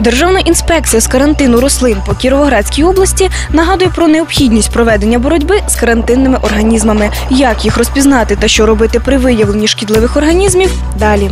Державна інспекція з карантину рослин по Кіровоградській області нагадує про необхідність проведення боротьби з карантинними організмами. Як їх розпізнати та що робити при виявленні шкідливих організмів далі.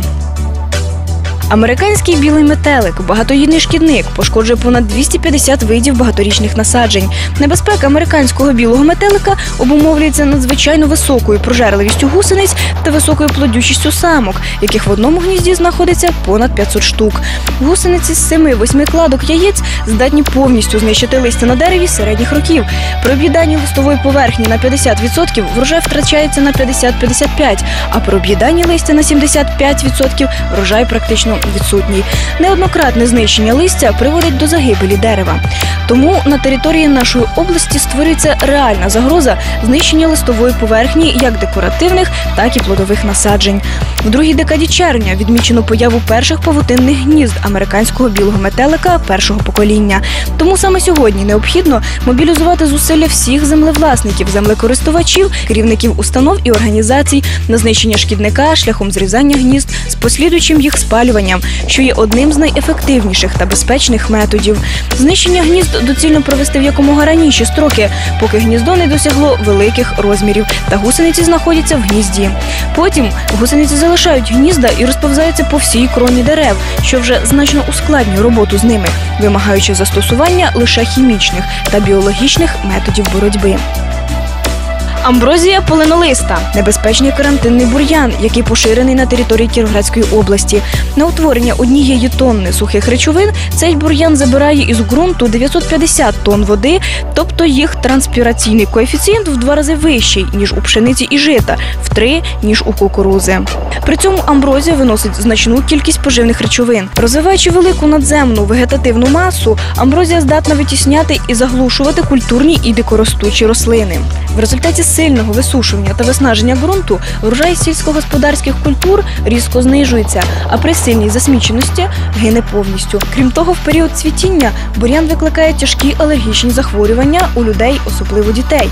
Американський білий метелик, багатоїдний шкідник, пошкоджує понад 250 видів багаторічних насаджень. Небезпека американського білого метелика обумовлюється надзвичайно високою прожерливістю гусениць та високою плодючістю самок, яких в одному гнізді знаходиться понад 500 штук. Гусениці з 7-8 кладок яєць здатні повністю знищити листя на дереві середніх років. При об'їданні листової поверхні на 50% врожай втрачається на 50-55%, а при об'їданні листя на 75% врожай практично відсутній. Неоднократне знищення листя приводить до загибелі дерева. Тому на території нашої області створюється реальна загроза знищення листової поверхні як декоративних, так і плодових насаджень. В другій декаді червня відмічено появу перших павутинних гнізд американського білого метелика першого покоління. Тому саме сьогодні необхідно мобілізувати зусилля всіх землевласників, землекористувачів, керівників установ і організацій на знищення шкідника шляхом зрізання гнізд з послідуючим їх спалюванням, що є одним з найефективніших та безпечних методів. Знищення гнізд доцільно провести в якомога раніші строки, поки гніздо не досягло великих розмірів та гусениці знаходяться в гнізді. Потім гусениці залишають гнізда і розповзаються по всій кроні дерев, що вже значно ускладнює роботу з ними, вимагаючи застосування лише хімічних та біологічних методів боротьби. Амброзія полинолиста небезпечний карантинний бур'ян, який поширений на території Кіровоградської області. На утворення однієї тонни сухих речовин цей бур'ян забирає із ґрунту 950 тонн води, тобто їх транспіраційний коефіцієнт в два рази вищий ніж у пшениці і жита, в три ніж у кукурузи. При цьому амброзія виносить значну кількість поживних речовин. Розвиваючи велику надземну вегетативну масу, амброзія здатна витісняти і заглушувати культурні і дикоростучі рослини. В результаті сильного висушування та виснаження ґрунту врожай сільськогосподарських культур різко знижується, а при сильній засміченості гине повністю. Крім того, в період цвітіння бур'ян викликає тяжкі алергічні захворювання у людей, особливо дітей.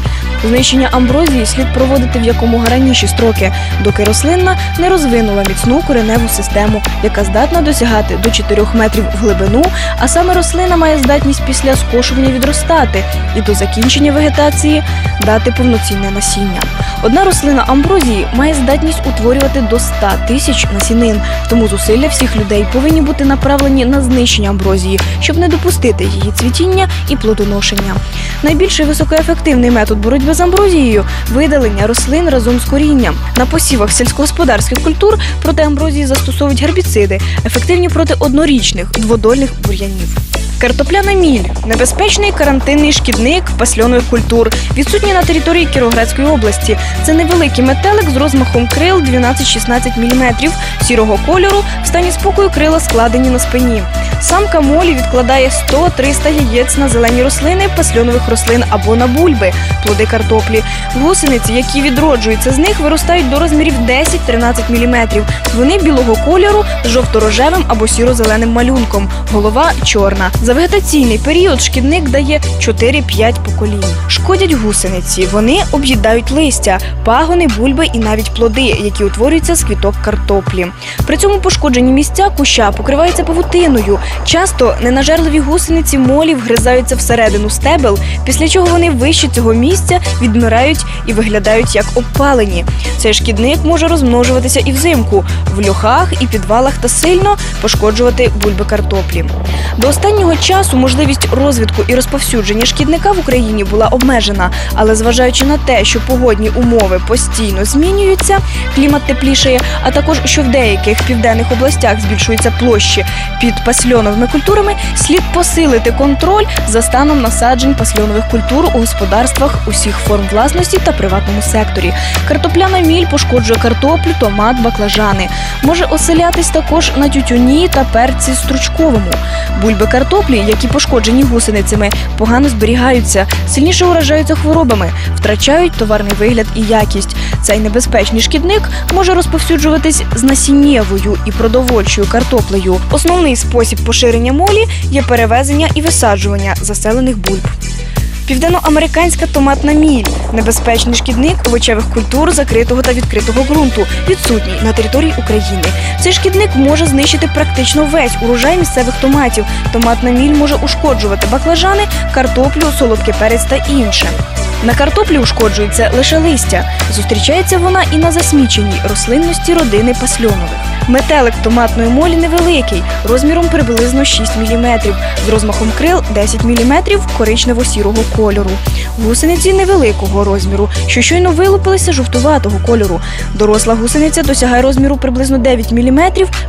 Знищення амброзії слід проводити в якомога раніші строки, доки рослинна не розвинула міцну кореневу систему, яка здатна досягати до 4 метрів в глибину, а саме рослина має здатність після скошування відростати і до закінчення вегетації дати повноцінне насіння. Одна рослина амброзії має здатність утворювати до 100 тисяч насінин, тому зусилля всіх людей повинні бути направлені на знищення амброзії, щоб не допустити її цвітіння і плодоношення. Найбільший високоефективний метод боротьби з амброзією видалення рослин разом з корінням. На посівах сільськогосподарських культур проти амброзії застосовують гербіциди, ефективні проти однорічних дводольних бур'янів. Картопляна міль небезпечний карантинний шкідник пасльонових культур, відсутній на території Кіровоградської області. Це невеликий метелик з розмахом крил 12-16 мм, сірого кольору, в стані спокою крила складені на спині. Самка молі відкладає 100-300 яєць на зелені рослини, пасльонових рослин або на бульби, плоди картоплі. Гусениці, які відроджуються з них, виростають до розмірів 10-13 мм. Вони білого кольору з жовто-рожевим або сіро-зеленим малюнком. Голова чорна. За вегетаційний період шкідник дає 4-5 поколінь. Шкодять гусениці. Вони об'їдають листя, пагони, бульби і навіть плоди, які утворюються з квіток картоплі. При цьому пошкоджені місця куща покриваються павутиною. Часто ненажерливі гусениці молі вгризаються всередину стебел, після чого вони вище цього місця відмирають і виглядають як обпалені. Цей шкідник може розмножуватися і взимку в льохах і підвалах та сильно пошкоджувати бульби картоплі. До останнього часу можливість розвитку і розповсюдження шкідника в Україні була обмежена, але зважаючи на те, що погодні умови постійно змінюються, клімат теплішає, а також що в деяких південних областях збільшуються площі під пасльоновими культурами, слід посилити контроль за станом насаджень пасльонових культур у господарствах усіх форм власності та приватному секторі. Картопляна міль пошкоджує картоплю, томат, баклажани. Може оселятись також на тютюні та перці стручковому. Бульби картоплі, які пошкоджені гусеницями, погано зберігаються, сильніше уражаються хворобами, втрачають товарний вигляд і якість. Цей небезпечний шкідник може розповсюджуватись з насіннєвою і продовольчою картоплею. Основний спосіб поширення молі є перевезення і висаджування заселених бульб. Південноамериканська томатна міль небезпечний шкідник овочевих культур закритого та відкритого ґрунту, відсутній на території України. Цей шкідник може знищити практично весь урожай місцевих томатів. Томатна міль може ушкоджувати баклажани, картоплю, солодкий перець та інше. На картоплі ушкоджується лише листя. Зустрічається вона і на засміченій рослинності родини пасльонових. Метелик томатної молі невеликий, розміром приблизно 6 мм, з розмахом крил 10 мм коричнево-сірого кольору. Гусениці невеликого розміру, що щойно вилупилися жовтуватого кольору. Доросла гусениця досягає розміру приблизно 9 мм,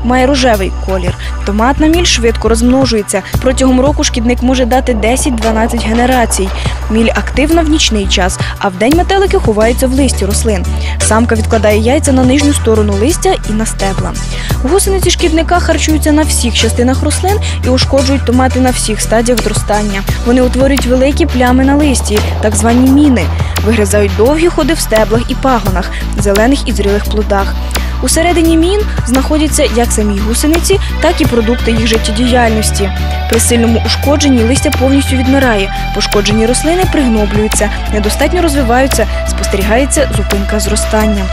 має рожевий колір. Томатна міль швидко розмножується. Протягом року шкідник може дати 10-12 генерацій. Міль активна в нічний час, а вдень метелики ховаються в листі рослин. Самка відкладає яйця на нижню сторону листя і на стебла. Гусениці шкідника харчуються на всіх частинах рослин і ушкоджують томати на всіх стадіях зростання. Вони утворюють великі плями на листі, так звані міни, вигризають довгі ходи в стеблах і пагонах, зелених і зрілих плодах. Усередині мін знаходяться як самі гусениці, так і продукти їх життєдіяльності. При сильному ушкодженні листя повністю відмирає, пошкоджені рослини пригноблюються, недостатньо розвиваються, спостерігається зупинка зростання.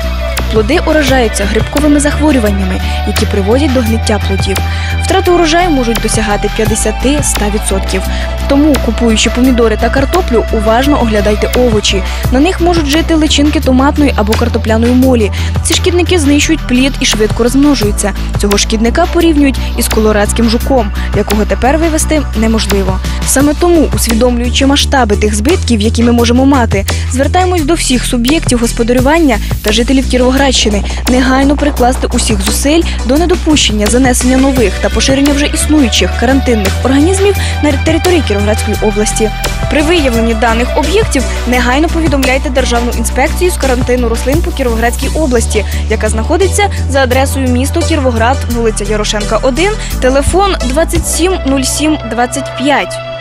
Плоди уражаються грибковими захворюваннями, які приводять до гниття плодів. Втрати урожаю можуть досягати 50-100%. Тому, купуючи помідори та картоплю, уважно оглядайте овочі. На них можуть жити личинки томатної або картопляної молі. Ці шкідники знищують плід і швидко розмножуються. Цього шкідника порівнюють із колорадським жуком, якого тепер вивести неможливо. Саме тому, усвідомлюючи масштаби тих збитків, які ми можемо мати, звертаємось до всіх суб'єктів господарювання та жителів Кіровоградщини негайно прикласти усіх зусиль до недопущення занесення нових та поширення вже існуючих карантинних організмів на території Кіровоградської області. При виявленні даних об'єктів негайно повідомляйте Державну інспекцію з карантину рослин по Кіровоградській області, яка знаходиться за адресою місто Кіровоград, вулиця Ярошенка, 1, телефон 27 07 25.